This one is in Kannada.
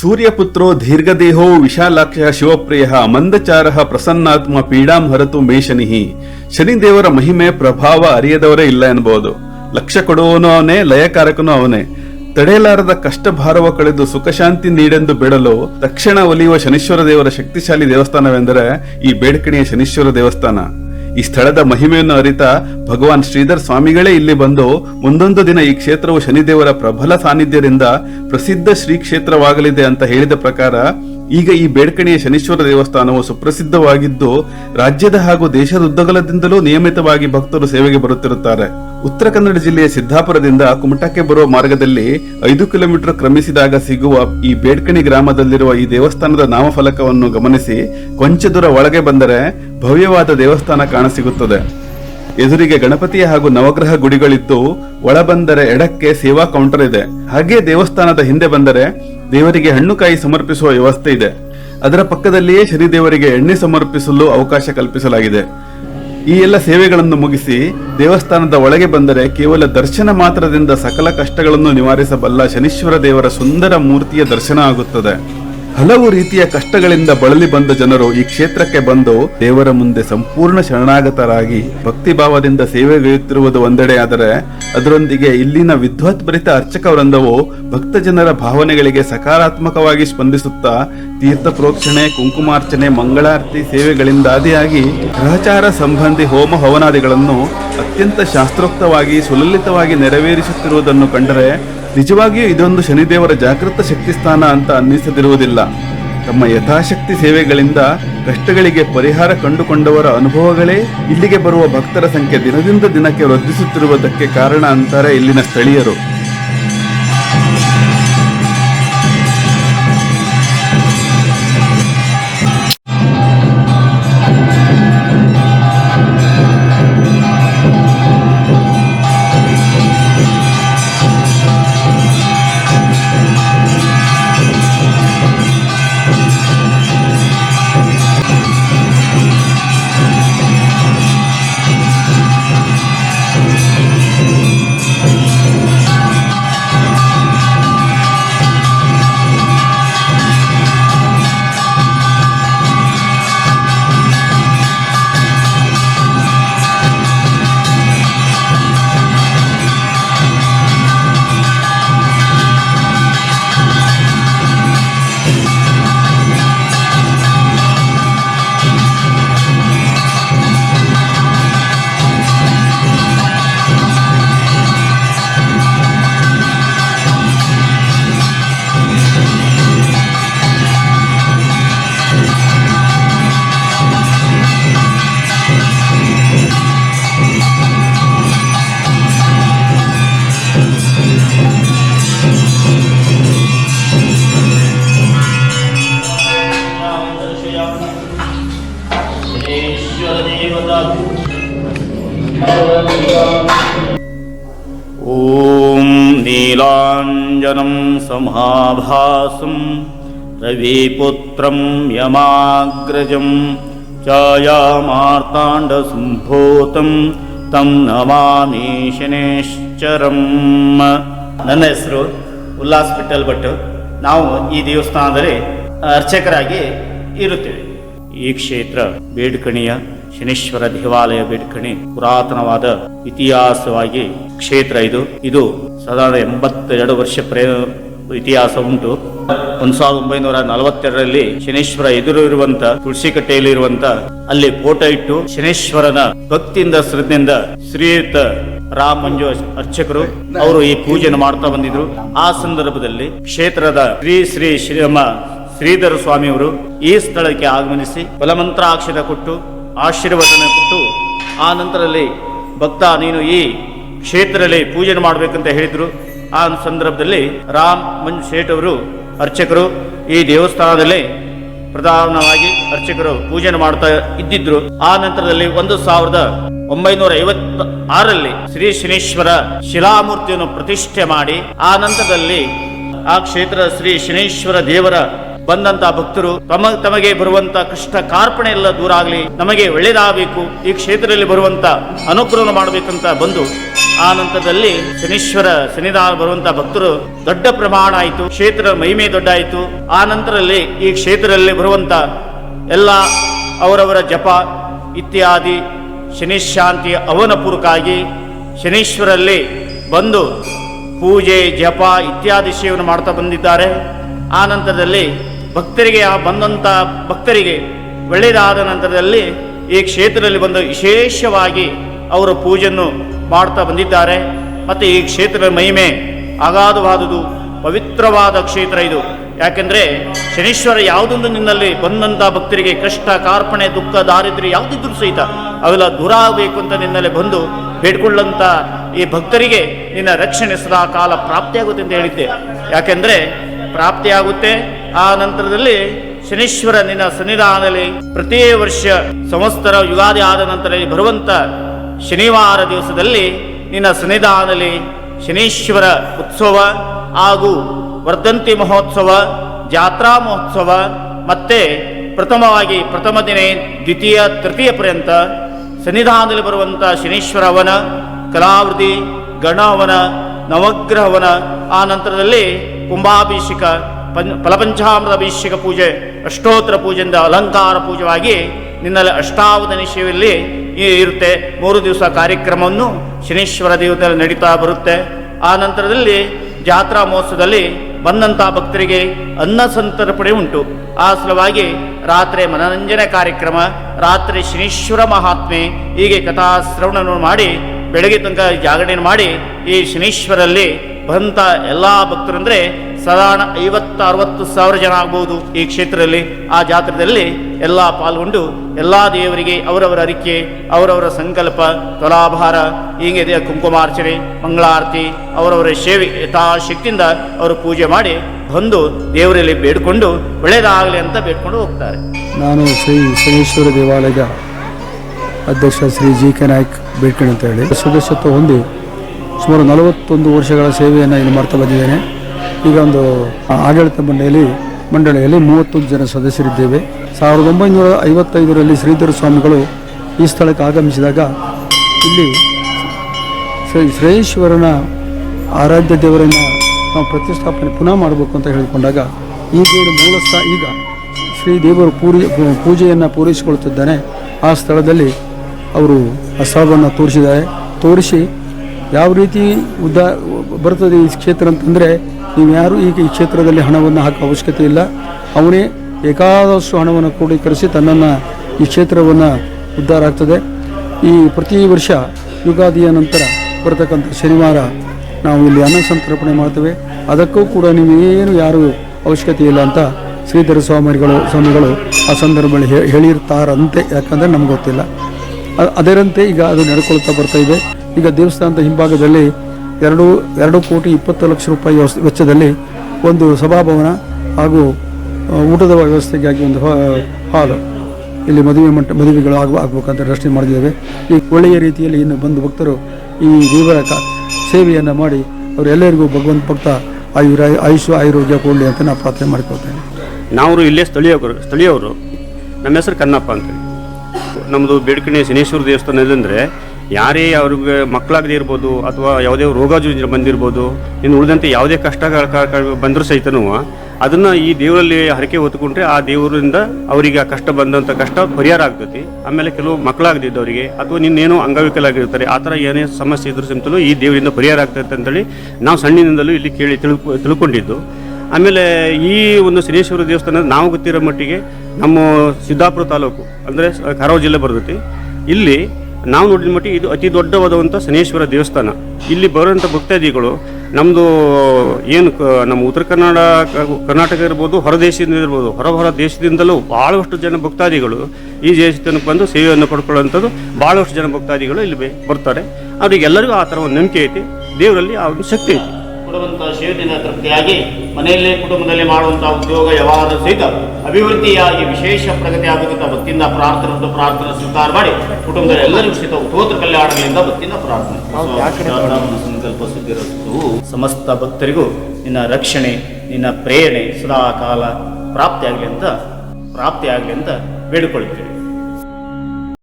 ಸೂರ್ಯಪುತ್ರೋ ದೀರ್ಘದೇಹೋ ವಿಶಾಲಾಕ್ಷ ಶಿವಪ್ರಿಯ ಮಂದಚಾರ ಪ್ರಸನ್ನಾತ್ಮ ಪೀಡಾಂ ಹರತು ಮೇ ಶನಿಹಿ ಶನಿದೇವರ ಮಹಿಮೆ ಪ್ರಭಾವ ಅರಿಯದವರೇ ಇಲ್ಲ ಎನ್ನಬಹುದು ಲಕ್ಷ ಕೊಡುವವನು ಅವನೇ, ಲಯಕಾರಕನು ಅವನೇ. ತಡೆಯಲಾರದ ಕಷ್ಟ ಭಾರವ ಕಳೆದು ಸುಖ ಶಾಂತಿ ನೀಡೆಂದು ಬೇಡಲು ತಕ್ಷಣ ಒಲಿಯುವ ಶನೀಶ್ವರ ದೇವರ ಶಕ್ತಿಶಾಲಿ ದೇವಸ್ಥಾನವೆಂದರೆ ಈ ಬೇಡ್ಕಣಿಯ ಶನೀಶ್ವರ ದೇವಸ್ಥಾನ. ಈ ಸ್ಥಳದ ಮಹಿಮೆಯನ್ನು ಅರಿತ ಭಗವಾನ್ ಶ್ರೀಧರ್ ಸ್ವಾಮಿಗಳೇ ಇಲ್ಲಿ ಬಂದು ಮುಂದೊಂದು ದಿನ ಈ ಕ್ಷೇತ್ರವು ಶನಿದೇವರ ಪ್ರಬಲ ಸಾನ್ನಿಧ್ಯದಿಂದ ಪ್ರಸಿದ್ಧ ಶ್ರೀ ಕ್ಷೇತ್ರವಾಗಲಿದೆ ಅಂತ ಹೇಳಿದ ಪ್ರಕಾರ ಈಗ ಈ ಬೇಡ್ಕಣಿಯ ಶನೀಶ್ವರ ದೇವಸ್ಥಾನವು ಸುಪ್ರಸಿದ್ಧವಾಗಿದ್ದು ರಾಜ್ಯದ ಹಾಗೂ ದೇಶದ ಉದ್ದಗಲದಿಂದಲೂ ನಿಯಮಿತವಾಗಿ ಭಕ್ತರು ಸೇವೆಗೆ ಬರುತ್ತಿರುತ್ತಾರೆ. ಉತ್ತರ ಕನ್ನಡ ಜಿಲ್ಲೆಯ ಸಿದ್ದಾಪುರದಿಂದ ಕುಮಟಕ್ಕೆ ಬರುವ ಮಾರ್ಗದಲ್ಲಿ ಐದು ಕಿಲೋಮೀಟರ್ ಕ್ರಮಿಸಿದಾಗ ಸಿಗುವ ಈ ಬೇಡ್ಕಣಿ ಗ್ರಾಮದಲ್ಲಿರುವ ಈ ದೇವಸ್ಥಾನದ ನಾಮಫಲಕವನ್ನು ಗಮನಿಸಿ ಕೊಂಚ ದೂರ ಒಳಗೆ ಬಂದರೆ ಭವ್ಯವಾದ ದೇವಸ್ಥಾನ ಕಾಣಸಿಗುತ್ತದೆ. ಎದುರಿಗೆ ಗಣಪತಿಯ ಹಾಗೂ ನವಗ್ರಹ ಗುಡಿಗಳಿದ್ದು ಒಳ ಬಂದರೆ ಎಡಕ್ಕೆ ಸೇವಾ ಕೌಂಟರ್ ಇದೆ. ಹಾಗೆ ದೇವಸ್ಥಾನದ ಹಿಂದೆ ಬಂದರೆ ದೇವರಿಗೆ ಹಣ್ಣುಕಾಯಿ ಸಮರ್ಪಿಸುವ ವ್ಯವಸ್ಥೆ ಇದೆ. ಅದರ ಪಕ್ಕದಲ್ಲಿಯೇ ಶನಿದೇವರಿಗೆ ಎಣ್ಣೆ ಸಮರ್ಪಿಸಲು ಅವಕಾಶ ಕಲ್ಪಿಸಲಾಗಿದೆ. ಈ ಎಲ್ಲ ಸೇವೆಗಳನ್ನು ಮುಗಿಸಿ ದೇವಸ್ಥಾನದ ಒಳಗೆ ಬಂದರೆ ಕೇವಲ ದರ್ಶನ ಮಾತ್ರದಿಂದ ಸಕಲ ಕಷ್ಟಗಳನ್ನು ನಿವಾರಿಸಬಲ್ಲ ಶನೀಶ್ವರ ದೇವರ ಸುಂದರ ಮೂರ್ತಿಯ ದರ್ಶನ ಆಗುತ್ತದೆ. ಹಲವು ರೀತಿಯ ಕಷ್ಟಗಳಿಂದ ಬಳಲಿ ಬಂದ ಜನರು ಈ ಕ್ಷೇತ್ರಕ್ಕೆ ಬಂದು ದೇವರ ಮುಂದೆ ಸಂಪೂರ್ಣ ಶರಣಾಗತರಾಗಿ ಭಕ್ತಿಭಾವದಿಂದ ಸೇವೆಗೈಯುತ್ತಿರುವುದು ಒಂದೆಡೆ ಆದರೆ ಅದರೊಂದಿಗೆ ಇಲ್ಲಿನ ವಿದ್ವತ್ಭರಿತ ಅರ್ಚಕ ವೃಂದವು ಭಕ್ತ ಜನರ ಭಾವನೆಗಳಿಗೆ ಸಕಾರಾತ್ಮಕವಾಗಿ ಸ್ಪಂದಿಸುತ್ತಾ ತೀರ್ಥ ಪ್ರೋಕ್ಷಣೆ, ಕುಂಕುಮಾರ್ಚನೆ, ಮಂಗಳಾರತಿ, ಸೇವೆಗಳಿಂದಾದಿಯಾಗಿ ಗ್ರಹಚಾರ ಸಂಬಂಧಿ ಹೋಮ ಹವನಾದಿಗಳನ್ನು ಅತ್ಯಂತ ಶಾಸ್ತ್ರೋಕ್ತವಾಗಿ ಸುಲಲಿತವಾಗಿ ನೆರವೇರಿಸುತ್ತಿರುವುದನ್ನು ಕಂಡರೆ ನಿಜವಾಗಿಯೂ ಇದೊಂದು ಶನಿದೇವರ ಜಾಗೃತ ಶಕ್ತಿ ಸ್ಥಾನ ಅಂತ ಅನ್ನಿಸದಿರುವುದಿಲ್ಲ. ತಮ್ಮ ಯಥಾಶಕ್ತಿ ಸೇವೆಗಳಿಂದ ಕಷ್ಟಗಳಿಗೆ ಪರಿಹಾರ ಕಂಡುಕೊಂಡವರ ಅನುಭವಗಳೇ ಇಲ್ಲಿಗೆ ಬರುವ ಭಕ್ತರ ಸಂಖ್ಯೆ ದಿನದಿಂದ ದಿನಕ್ಕೆ ವೃದ್ಧಿಸುತ್ತಿರುವುದಕ್ಕೆ ಕಾರಣ ಅಂತಾರೆ ಇಲ್ಲಿನ ಸ್ಥಳೀಯರು. ॐ नीलाञ्जनं समाभासं रविपुत्रं यमाग्रजं ಛಾಯಾಮಾರ್ತಾಂಡಸಂಭೂತಂ ತಂ ನಮಾಮಿ ಶನೇಶ್ಚರಂ ನನ್ನ ಹೆಸರು ಉಲ್ಲಾಸ್ ವಿಠಲ್ ಭಟ್ ನಾವು ಈ ದೇವಸ್ಥಾನದಲ್ಲಿ ಅರ್ಚಕರಾಗಿ ಇರುತ್ತೇವೆ ಈ ಕ್ಷೇತ್ರ ಬೇಡ್ಕಣಿಯ ಶನೀಶ್ವರ ದೇವಾಲಯ ಬೇಡ್ಕಣಿ ಪುರಾತನವಾದ ಇತಿಹಾಸವಾಗಿ ಕ್ಷೇತ್ರ ಇದು. ಇದು ಸದಾ ಎಂಬತ್ತೆರಡು ವರ್ಷ ಪ್ರೇ ಇತಿಹಾಸ ಉಂಟು. ಒಂದ್ ಸಾವಿರದ ಒಂಬೈನೂರ ನಲವತ್ತೆರಡರಲ್ಲಿ ಶನೇಶ್ವರ ಎದುರು ಇರುವಂತ ತುಳಸಿ ಕಟ್ಟೆಯಲ್ಲಿ ಇರುವಂತ ಅಲ್ಲಿ ಫೋಟೋ ಇಟ್ಟು ಶನೇಶ್ವರನ ಭಕ್ತಿಯಿಂದ ಶ್ರದ್ಧೆಯಿಂದ ಶ್ರೀಯುತ ರಾಮ್ ಮಂಜು ಅರ್ಚಕರು ಅವರು ಈ ಪೂಜೆಯನ್ನು ಮಾಡ್ತಾ ಬಂದಿದ್ರು. ಆ ಸಂದರ್ಭದಲ್ಲಿ ಕ್ಷೇತ್ರದ ಶ್ರೀ ಶ್ರೀ ಶ್ರೀ ಶ್ರೀಧರ ಸ್ವಾಮಿಯವರು ಈ ಸ್ಥಳಕ್ಕೆ ಆಗಮನಿಸಿ ಬಲಮಂತ್ರಾಕ್ಷರ ಕೊಟ್ಟು ಆಶೀರ್ವಾದನ ಕೊಟ್ಟು ಆ ನಂತರದಲ್ಲಿ, ಭಕ್ತ, ನೀನು ಈ ಕ್ಷೇತ್ರದಲ್ಲಿ ಪೂಜೆ ಮಾಡಬೇಕಂತ ಹೇಳಿದರು. ಆ ಸಂದರ್ಭದಲ್ಲಿ ರಾಮ್ ಮಂಜು ಶೇಟ್ ಅವರು ಅರ್ಚಕರು ಈ ದೇವಸ್ಥಾನದಲ್ಲಿ ಪ್ರಧಾನವಾಗಿ ಅರ್ಚಕರು ಪೂಜೆ ಮಾಡ್ತಾ ಇದ್ದಿದ್ರು. ಆ ನಂತರದಲ್ಲಿ ಒಂದು ಸಾವಿರದ ಒಂಬೈನೂರ ಐವತ್ತ ಆರಲ್ಲಿ ಶ್ರೀ ಶನೇಶ್ವರ ಶಿಲಾಮೂರ್ತಿಯನ್ನು ಪ್ರತಿಷ್ಠೆ ಮಾಡಿ, ಆ ನಂತರದಲ್ಲಿ ಆ ಕ್ಷೇತ್ರ ಶ್ರೀ ಶನೇಶ್ವರ ದೇವರ ಬಂದಂತ ಭಕ್ತರು, ತಮ, ತಮಗೆ ಬರುವಂತ ಕಷ್ಟ ಕಾರ್ಪಣೆ ಎಲ್ಲ ದೂರ ಆಗಲಿ, ನಮಗೆ ಒಳ್ಳೇದಾಗಬೇಕು, ಈ ಕ್ಷೇತ್ರದಲ್ಲಿ ಬರುವಂತ ಅನುಗ್ರಹ ಮಾಡಬೇಕಂತ ಬಂದು, ಆ ನಂತರದಲ್ಲಿ ಶನೀಶ್ವರ ಸನ್ನಿಧಾನ ಬರುವಂತ ಭಕ್ತರು ದೊಡ್ಡ ಪ್ರಮಾಣ ಆಯಿತು, ಕ್ಷೇತ್ರ ಮಹಿಮೆ ದೊಡ್ಡ ಆಯಿತು ಆ ನಂತರದಲ್ಲಿ ಈ ಕ್ಷೇತ್ರದಲ್ಲಿ ಬರುವಂತ ಎಲ್ಲ ಅವರವರ ಜಪ ಇತ್ಯಾದಿ ಶನಿಶಾಂತಿ ಅವನ ಪೂರ್ವಕವಾಗಿ ಶನೀಶ್ವರಲ್ಲಿ ಬಂದು ಪೂಜೆ, ಜಪ ಇತ್ಯಾದಿ ಸೇವನೆ ಮಾಡ್ತಾ ಬಂದಿದ್ದಾರೆ. ಆ ನಂತರದಲ್ಲಿ ಭಕ್ತರಿಗೆ ಆ ಬಂದಂಥ ಭಕ್ತರಿಗೆ ಒಳ್ಳೆಯದಾದ ನಂತರದಲ್ಲಿ ಈ ಕ್ಷೇತ್ರದಲ್ಲಿ ಬಂದು ವಿಶೇಷವಾಗಿ ಅವರು ಪೂಜೆಯನ್ನು ಮಾಡ್ತಾ ಬಂದಿದ್ದಾರೆ. ಮತ್ತು ಈ ಕ್ಷೇತ್ರದ ಮಹಿಮೆ ಅಗಾಧವಾದುದು, ಪವಿತ್ರವಾದ ಕ್ಷೇತ್ರ ಇದು. ಯಾಕೆಂದರೆ ಶನೀಶ್ವರ ಯಾವುದೊಂದು ನಿನ್ನಲ್ಲಿ ಬಂದಂಥ ಭಕ್ತರಿಗೆ ಕಷ್ಟ, ಕಾರ್ಪಣೆ, ದುಃಖ, ದಾರಿದ್ರ್ಯ ಯಾವುದಿದ್ರು ಸಹಿತ ಅವೆಲ್ಲ ದೂರ ಆಗಬೇಕು ಅಂತ ನಿನ್ನಲ್ಲಿ ಬಂದು ಬೇಡ್ಕೊಳ್ಳಂಥ ಈ ಭಕ್ತರಿಗೆ ನಿನ್ನ ರಕ್ಷಣೆ ಸದಾ ಕಾಲ ಪ್ರಾಪ್ತಿಯಾಗುತ್ತೆ ಅಂತ ಹೇಳಿದ್ದೆ. ಯಾಕೆಂದರೆ ಪ್ರಾಪ್ತಿಯಾಗುತ್ತೆ ಆ ನಂತರದಲ್ಲಿ ಶನೀಶ್ವರ ನಿನ್ನ ಸನ್ನಿಧಾನದಲ್ಲಿ ಪ್ರತಿ ವರ್ಷ ಸಂವತ್ಸರ ಯುಗಾದಿ ಆದ ನಂತರ ಬರುವಂತ ಶನಿವಾರ ದಿವಸದಲ್ಲಿ ನಿನ್ನ ಸನ್ನಿಧಾನದಲ್ಲಿ ಶನೀಶ್ವರ ಉತ್ಸವ ಹಾಗೂ ವರ್ಧಂತಿ ಮಹೋತ್ಸವ, ಜಾತ್ರಾ ಮಹೋತ್ಸವ, ಮತ್ತೆ ಪ್ರಥಮವಾಗಿ ಪ್ರಥಮ ದಿನ ದ್ವಿತೀಯ, ತೃತೀಯ ಪರ್ಯಂತ ಸನ್ನಿಧಾನದಲ್ಲಿ ಬರುವಂಥ ಶನೀಶ್ವರ ಹವನ ಕಲಾವೃತಿ ಗಣವನ ನವಗ್ರಹವನ ಆ ನಂತರದಲ್ಲಿ ಕುಂಭಾಭಿಷೇಕ ಪಂಚ ಫಲಪಂಚಾಮೃತ ಅಭಿಷೇಕ ಪೂಜೆ ಅಷ್ಟೋತ್ತರ ಪೂಜೆಯಿಂದ ಅಲಂಕಾರ ಪೂಜವಾಗಿ ನಿನ್ನಲ್ಲಿ ಅಷ್ಟಾವಧನಿ ಶಿವಲ್ಲಿ ಇರುತ್ತೆ. ಮೂರು ದಿವಸ ಕಾರ್ಯಕ್ರಮವನ್ನು ಶನೀಶ್ವರ ದೇವತೆಯಲ್ಲಿ ನಡೀತಾ ಬರುತ್ತೆ. ಆ ನಂತರದಲ್ಲಿ ಜಾತ್ರಾ ಮಹೋತ್ಸವದಲ್ಲಿ ಬಂದಂಥ ಭಕ್ತರಿಗೆ ಅನ್ನ ಸಂತರ್ಪಣೆ ಉಂಟು. ಆ ಸಲುವಾಗಿ ರಾತ್ರಿ ಮನರಂಜನೆ ಕಾರ್ಯಕ್ರಮ, ರಾತ್ರಿ ಶನೀಶ್ವರ ಮಹಾತ್ಮೆ ಹೀಗೆ ಕಥಾಶ್ರವಣವನ್ನು ಮಾಡಿ, ಬೆಳಗ್ಗೆ ತನಕ ಜಾಗರಣೆ ಮಾಡಿ ಈ ಶನೀಶ್ವರಲ್ಲಿ ಬಂತ ಎಲ್ಲ ಭಕ್ತರು ಅಂದರೆ ಸಾಧಾರಣ ಐವತ್ತು, ಅರವತ್ತು ಸಾವಿರ ಜನ ಆಗ್ಬೋದು ಈ ಕ್ಷೇತ್ರದಲ್ಲಿ. ಆ ಜಾತ್ರೆಯಲ್ಲಿ ಎಲ್ಲ ಪಾಲ್ಗೊಂಡು ಎಲ್ಲ ದೇವರಿಗೆ ಅವರವರ ಅರಿಕೆ, ಅವರವರ ಸಂಕಲ್ಪ, ತುಲಾಭಾರ, ಹೀಗೆ ಕುಂಕುಮಾರ್ಚನೆ ಮಂಗಳಾರತಿ, ಅವರವರ ಸೇವೆ ಯಥಾಶಕ್ತಿಯಿಂದ ಅವರು ಪೂಜೆ ಮಾಡಿ ಬಂದು ದೇವರಲ್ಲಿ ಬೇಡಿಕೊಂಡು ಒಳ್ಳೆಯದಾಗಲಿ ಅಂತ ಬೇಡ್ಕೊಂಡು ಹೋಗ್ತಾರೆ. ನಾನು ಶ್ರೀ ಶನೇಶ್ವರ ದೇವಾಲಯದ ಅಧ್ಯಕ್ಷ ಶ್ರೀ ಜಿ ಕೆ ನಾಯ್ಕ್ ಬೇಡ್ಕೊಂಡು ಅಂತ ಹೇಳಿ. ಸದಸ್ಯತ್ವ ಹೊಂದಿ ಸುಮಾರು ನಲವತ್ತೊಂದು ವರ್ಷಗಳ ಸೇವೆಯನ್ನು ಇಲ್ಲಿ ಮಾಡ್ತಾ ಬಂದಿದ್ದೇನೆ. ಈಗ ಒಂದು ಆಡಳಿತ ಮಂಡಳಿಯಲ್ಲಿ ಮಂಡಳಿಯಲ್ಲಿ ಮೂವತ್ತೊಂದು ಜನ ಸದಸ್ಯರಿದ್ದೇವೆ. ಸಾವಿರದ ಒಂಬೈನೂರ ಐವತ್ತೈದರಲ್ಲಿ ಶ್ರೀಧರ ಸ್ವಾಮಿಗಳು ಈ ಸ್ಥಳಕ್ಕೆ ಆಗಮಿಸಿದಾಗ ಇಲ್ಲಿ ಶ್ರೀ ಶ್ರೇಯೇಶ್ವರನ ಆರಾಧ್ಯ ದೇವರನ್ನು ನಾವು ಪ್ರತಿಷ್ಠಾಪನೆ ಪುನಃ ಮಾಡಬೇಕು ಅಂತ ಹೇಳಿಕೊಂಡಾಗ ಈಗೇನು ಮೂಲ ಸ್ಥಾ ಈಗ ಶ್ರೀ ದೇವರು ಪೂರಿ ಪೂಜೆಯನ್ನು ಪೂರೈಸಿಕೊಳ್ಳುತ್ತಿದ್ದಾನೆ ಆ ಸ್ಥಳದಲ್ಲಿ ಅವರು ಆ ತೋರಿಸಿದ್ದಾರೆ. ತೋರಿಸಿ ಯಾವ ರೀತಿ ಉದ್ದ ಬರ್ತದೆ ಈ ಕ್ಷೇತ್ರ ಅಂತಂದರೆ ನೀವು ಯಾರು ಈಗ ಈ ಕ್ಷೇತ್ರದಲ್ಲಿ ಹಣವನ್ನು ಹಾಕೋ ಅವಶ್ಯಕತೆ ಇಲ್ಲ. ಅವನೇ ಬೇಕಾದಷ್ಟು ಹಣವನ್ನು ಕ್ರೋಢೀಕರಿಸಿ ತನ್ನನ್ನು ಈ ಕ್ಷೇತ್ರವನ್ನು ಉದ್ಧಾರ ಆಗ್ತದೆ. ಈ ಪ್ರತಿ ವರ್ಷ ಯುಗಾದಿಯ ನಂತರ ಬರತಕ್ಕಂಥ ಶನಿವಾರ ನಾವು ಇಲ್ಲಿ ಅನ್ನ ಸಂತರ್ಪಣೆ ಮಾಡ್ತೇವೆ. ಅದಕ್ಕೂ ಕೂಡ ನೀವು ಏನು ಯಾರು ಅವಶ್ಯಕತೆ ಇಲ್ಲ ಅಂತ ಶ್ರೀಧರ ಸ್ವಾಮಿಗಳು ಸ್ವಾಮಿಗಳು ಆ ಸಂದರ್ಭದಲ್ಲಿ ಹೇಳಿರ್ತಾರಂತೆ. ಯಾಕಂದರೆ ನಮ್ಗೆ ಗೊತ್ತಿಲ್ಲ. ಅದರಂತೆ ಈಗ ಅದು ನಡ್ಕೊಳ್ತಾ ಬರ್ತಾ ಇದೆ. ಈಗ ದೇವಸ್ಥಾನದ ಹಿಂಭಾಗದಲ್ಲಿ ಎರಡು ಎರಡು ಕೋಟಿ ಇಪ್ಪತ್ತು ಲಕ್ಷ ರೂಪಾಯಿ ವೆಚ್ಚದಲ್ಲಿ ಒಂದು ಸಭಾಭವನ ಹಾಗೂ ಊಟದ ವ್ಯವಸ್ಥೆಗಾಗಿ ಒಂದು ಹಾಲು ಇಲ್ಲಿ ಮದುವೆ ಮಂಟ, ಮದುವೆಗಳು ಆಗುವ, ಆಗಬೇಕಂತ ರಚನೆ ಮಾಡಿದ್ದೇವೆ. ಈ ಒಳ್ಳೆಯ ರೀತಿಯಲ್ಲಿ ಇನ್ನು ಬಂದು ಭಕ್ತರು ಈ ದೇವರ ಸೇವೆಯನ್ನು ಮಾಡಿ ಅವರೆಲ್ಲರಿಗೂ ಭಗವಂತ ಭಕ್ತ ಆಯುರ ಆಯುಷು ಆಯುರೋಗ್ಯ ಕೊಡಲಿ ಅಂತ ನಾನು ಪ್ರಾರ್ಥನೆ ಮಾಡಿಕೊಳ್ತೇನೆ. ನಾವು ಇಲ್ಲೇ ಸ್ಥಳೀಯವರು ಸ್ಥಳೀಯವರು. ನಮ್ಮ ಹೆಸರು ಕನ್ನಪ್ಪ ಅಂತೇಳಿ. ನಮ್ಮದು ಬೇಡ್ಕಣಿ ಶನೇಶ್ವರ ದೇವಸ್ಥಾನ ಅಂದರೆ ಯಾರೇ ಅವ್ರಿಗೆ ಮಕ್ಕಳಾಗದೇ ಇರ್ಬೋದು ಅಥವಾ ಯಾವುದೇ ರೋಗ ಬಂದಿರ್ಬೋದು, ಇನ್ನು ಉಳಿದಂತೆ ಯಾವುದೇ ಕಷ್ಟ ಬಂದರೂ ಸಹಿತನೂ ಅದನ್ನು ಈ ದೇವರಲ್ಲಿ ಹರಕೆ ಹೊತ್ಕೊಂಡ್ರೆ ಆ ದೇವರಿಂದ ಅವರಿಗೆ ಆ ಕಷ್ಟ ಬಂದಂಥ ಕಷ್ಟ ಪರಿಹಾರ ಆಗ್ತೈತಿ. ಆಮೇಲೆ ಕೆಲವು ಮಕ್ಕಳಾಗದಿದ್ದವರಿಗೆ ಅಥವಾ ನಿನ್ನೇನೋ ಅಂಗವಿಕಲಾಗಿರ್ತಾರೆ, ಆ ಥರ ಏನೇ ಸಮಸ್ಯೆ ಇದ್ರೂ ಸಿಂತಲೂ ಈ ದೇವರಿಂದ ಪರಿಹಾರ ಆಗ್ತೈತೆ ಅಂತೇಳಿ ನಾವು ಸಣ್ಣಿನಿಂದಲೂ ಇಲ್ಲಿ ಕೇಳಿ ತಿಳ್ಕೊ, ತಿಳ್ಕೊಂಡಿದ್ದು. ಆಮೇಲೆ ಈ ಒಂದು ಶನೇಶ್ವರ ದೇವಸ್ಥಾನ ನಾವು ಗೊತ್ತಿರೋ ಮಟ್ಟಿಗೆ ನಮ್ಮ ಸಿದ್ದಾಪುರ ತಾಲೂಕು, ಅಂದರೆ ಕಾರವಾರ ಜಿಲ್ಲೆ ಬರ್ತೈತಿ. ಇಲ್ಲಿ ನಾವು ನೋಡಿದ ಮಟ್ಟಿಗೆ ಇದು ಅತಿ ದೊಡ್ಡವಾದಂಥ ಶನೇಶ್ವರ ದೇವಸ್ಥಾನ. ಇಲ್ಲಿ ಬರುವಂಥ ಭಕ್ತಾದಿಗಳು ನಮ್ಮದು ಏನು ನಮ್ಮ ಉತ್ತರ ಕನ್ನಡ ಕರ್ನಾಟಕ ಇರ್ಬೋದು, ಹೊರ ದೇಶದಿಂದ ಇರ್ಬೋದು, ಹೊರ ಹೊರ ದೇಶದಿಂದಲೂ ಭಾಳಷ್ಟು ಜನ ಭಕ್ತಾದಿಗಳು ಈ ದೇವಸ್ಥಾನಕ್ಕೆ ಬಂದು ಸೇವೆಯನ್ನು ಪಡ್ಕೊಳ್ಳುವಂಥದ್ದು ಭಾಳಷ್ಟು ಜನ ಭಕ್ತಾದಿಗಳು ಇಲ್ಲಿ ಬರ್ತಾರೆ. ಅವರಿಗೆಲ್ಲರಿಗೂ ಆ ಥರ ಒಂದು ನಂಬಿಕೆ ಐತಿ. ದೇವರಲ್ಲಿ ಆ ಒಂದು ಶಕ್ತಿ ಐತಿ. ಕೊಡುವಂತಹ ಸೇವೆಯಿಂದ ತೃಪ್ತಿಯಾಗಿ ಮನೆಯಲ್ಲೇ ಕುಟುಂಬದಲ್ಲಿ ಮಾಡುವಂತಹ ಉದ್ಯೋಗ ಯಾವಾಗ ಸಹಿತ ಅಭಿವೃದ್ಧಿಯಾಗಿ ವಿಶೇಷ ಪ್ರಗತಿ ಆಗಬೇಕಂತ ಭಕ್ತಿಯಿಂದ ಪ್ರಾರ್ಥನೆ ಪ್ರಾರ್ಥನೆ ಸ್ವೀಕಾರ ಮಾಡಿ ಕುಟುಂಬದ ಎಲ್ಲರಿಗೂ ಸಹಿತ ಉತ್ತೋತ್ರ ಕಲ್ಯಾಣಗಳಿಂದ ಭಕ್ತಿಯಿಂದ ಪ್ರಾರ್ಥನೆ. ಸಂಕಲ್ಪ ಸಿದ್ಧಿರಸ್ತು ಸಮಸ್ತ ಭಕ್ತರಿಗೂ ನಿನ್ನ ರಕ್ಷಣೆ ನಿನ್ನ ಪ್ರೇರಣೆ ಸದಾ ಕಾಲ ಪ್ರಾಪ್ತಿಯಾಗಲಿ ಅಂತ ಪ್ರಾಪ್ತಿಯಾಗಲಿ ಅಂತ ಬೇಡಿಕೊಳ್ಳುತ್ತೇವೆ.